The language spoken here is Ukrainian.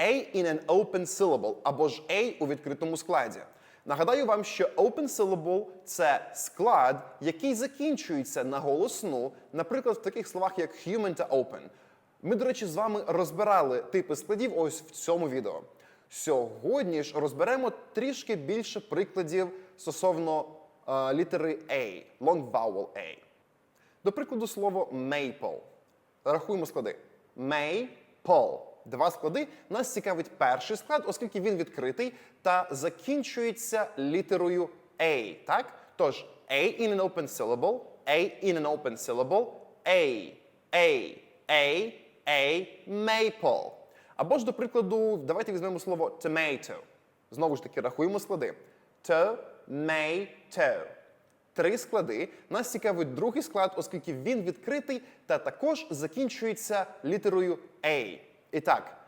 A in an open syllable або ж A у відкритому складі. Нагадаю вам, що open syllable – це склад, який закінчується на голосну, наприклад, в таких словах, як human та open. Ми, до речі, з вами розбирали типи складів ось в цьому відео. Сьогодні ж розберемо трішки більше прикладів стосовно е, літери A, long vowel A. До прикладу, слово maple. Рахуємо склади. Maple. Два склади. Нас цікавить перший склад, оскільки він відкритий та закінчується літерою A. Так? Тож A in an open syllable, A in an open syllable, A, A, A, A, maple. Або ж, до прикладу, давайте візьмемо слово tomato. Знову ж таки, рахуємо склади. Tomato. Три склади. Нас цікавить другий склад, оскільки він відкритий та також закінчується літерою A. І так,